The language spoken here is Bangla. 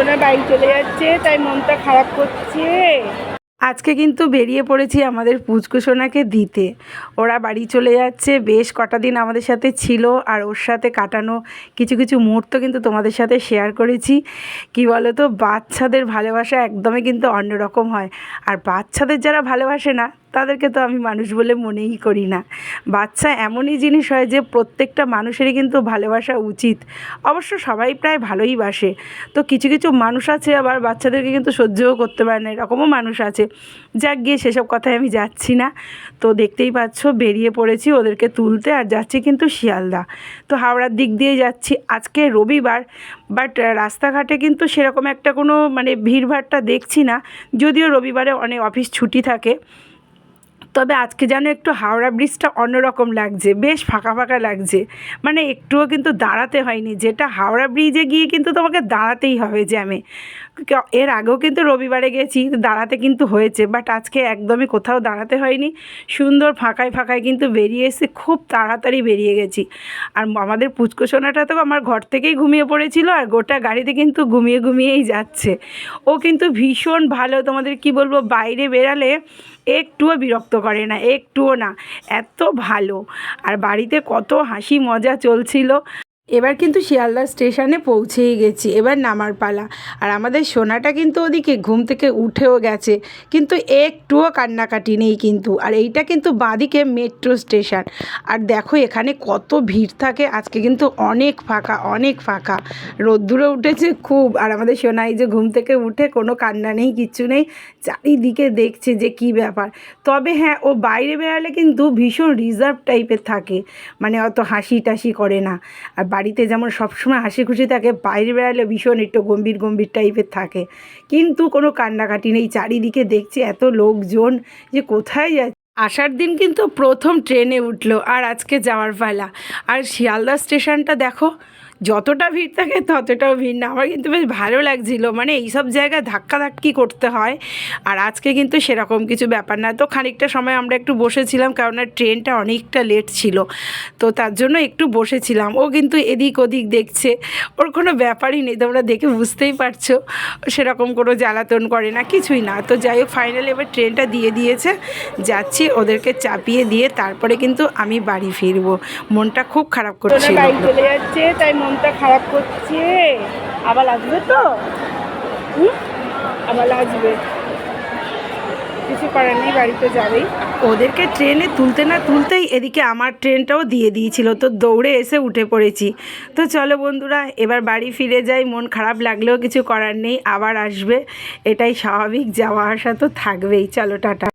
ওনার বাড়ি চলে যাচ্ছে, তাই মনটা খারাপ করছে। আজকে কিন্তু বেরিয়ে পড়েছি আমাদের পুচকুসোনাকে দিতে। ওরা বাড়ি চলে যাচ্ছে, বেশ কটা দিন আমাদের সাথে ছিল, আর ওর সাথে কাটানো কিছু কিছু মুহূর্ত কিন্তু তোমাদের সাথে শেয়ার করেছি। কি বলো তো বাচ্চাদের ভালোবাসা একদমই কিন্তু অন্যরকম হয়। আর বাচ্চাদের যারা ভালোবাসে না তাদেরকে তো আমি মানুষ বলে মনেই করি না। বাচ্চা এমনই জিনিস হয় যে প্রত্যেকটা মানুষেরই কিন্তু ভালোবাসা উচিত। অবশ্য সবাই প্রায় ভালোই বাসে। তো কিছু কিছু মানুষ আছে আবার বাচ্চাদেরকে কিন্তু সহ্যও করতে পারে না, এরকমও মানুষ আছে। যাক গিয়ে সেসব কথায় আমি যাচ্ছি না। তো দেখতেই পাচ্ছ বেরিয়ে পড়েছি ওদেরকে তুলতে আর যাচ্ছি কিন্তু শিয়ালদা। তো হাওড়ার দিক দিয়ে যাচ্ছি। আজকে রবিবার, বাট রাস্তাঘাটে কিন্তু সেরকম একটা কোনো মানে ভিড়ভাড়টা দেখছি না। যদিও রবিবারে অনেক অফিস ছুটি থাকে। তবে আজকে যেন একটু হাওড়া ব্রিজটা অন্যরকম লাগছে, বেশ ফাঁকা ফাঁকা লাগছে। মানে একটুও কিন্তু দাঁড়াতে হয়নি, যেটা হাওড়া ব্রিজে গিয়ে কিন্তু তোমাকে দাঁড়াতেই হবে জ্যামে এর আগেও কিন্তু রবিবারে গেছি, দাঁড়াতে কিন্তু হয়েছে বাট আজকে একদমই কোথাও দাঁড়াতে হয়নি। সুন্দর ফাঁকায় ফাঁকায় কিন্তু বেরিয়ে এসে খুব তাড়াতাড়ি বেরিয়ে গেছি। আর আমাদের পুচকোসোনাটা তো আমার ঘর থেকেই ঘুমিয়ে পড়েছিল, আর গোটা গাড়িতে কিন্তু ঘুমিয়ে ঘুমিয়েই যাচ্ছে। ও কিন্তু ভীষণ ভালো, তোমাদের কি বলব, বাইরে বেরালে একটুও বিরক্ত করে না একটুও না। এত ভালো। আর বাড়িতে কত হাসি মজা চলছিল। এবার কিন্তু শিয়ালদা স্টেশনে পৌঁছেই গেছি, এবার নামার পালা। আর আমাদের সোনাটা কিন্তু ওদিকে ঘুম থেকে উঠেও গেছে, কিন্তু একটুও কান্নাকাটি নেই কিন্তু। আর এইটা কিন্তু বাঁদিকে মেট্রো স্টেশন। আর দেখো এখানে কত ভিড় থাকে, আজকে কিন্তু অনেক ফাঁকা অনেক ফাঁকা। রোদ্দুরে উঠেছে খুব, আর আমাদের সোনাই যে ঘুম থেকে উঠে কোনো কান্না নেই, কিচ্ছু নেই, চারিদিকে দেখছে যে কি ব্যাপার। তবে হ্যাঁ ও বাইরে বেরালে কিন্তু ভীষণ রিজার্ভ টাইপের থাকে মানে অত হাসি টাসি করে না। আর বাড়িতে যেমন সবসময় হাসি খুশি থাকে, বাইরে বেড়ালে ভীষণ একটু গম্ভীর গম্ভীর টাইপের থাকে। কিন্তু কোনো কান্নাকাটি নেই, চারিদিকে দেখছি এত লোকজন যে কোথায় যাচ্ছে। আসার দিন কিন্তু প্রথম ট্রেনে উঠল আর আজকে যাওয়ার পালা। আর শিয়ালদা স্টেশনটা দেখো যতটা ভিড় থাকে ততটাও ভিড় না। আমার কিন্তু বেশ ভালো লাগছিল। মানে এইসব জায়গায় ধাক্কাধাক্কি করতে হয়। আর আজকে কিন্তু সেরকম কিছু ব্যাপার না। তো খানিকটা সময় আমরা একটু বসেছিলাম আর ট্রেনটা অনেকটা লেট ছিল। তো তার জন্য একটু বসেছিলাম। ও কিন্তু এদিক ওদিক দেখছে। ওর কোনো ব্যাপারই নেই। তোমরা দেখে বুঝতেই পারছ। সেরকম কোনো জ্বালাতন করে না, কিছুই না। তো যাই হোক ফাইনালি এবার ট্রেনটা দিয়ে দিয়েছে। যাচ্ছি ওদেরকে চাপিয়ে দিয়ে তারপরে কিন্তু আমি বাড়ি ফিরবো। মনটা খুব খারাপ করছে চলে যাচ্ছে, তাই মনটা খারাপ করছে। আবার আসবে তো? হুম? আবার আসবে কিছু করার নেই, বাড়িতে যাবেই। ওদেরকে ট্রেনে তুলতে না তুলতেই এদিকে আমার ট্রেনটাও দিয়ে দিয়েছিল। তো দৌড়ে এসে উঠে পড়েছি। তো চলো বন্ধুরা, এবার বাড়ি ফিরে যাই। মন খারাপ লাগলেও কিছু করার নেই, আবার আসবে। এটাই স্বাভাবিক, যাওয়া আসা তো থাকবেই। চলো, টাটা।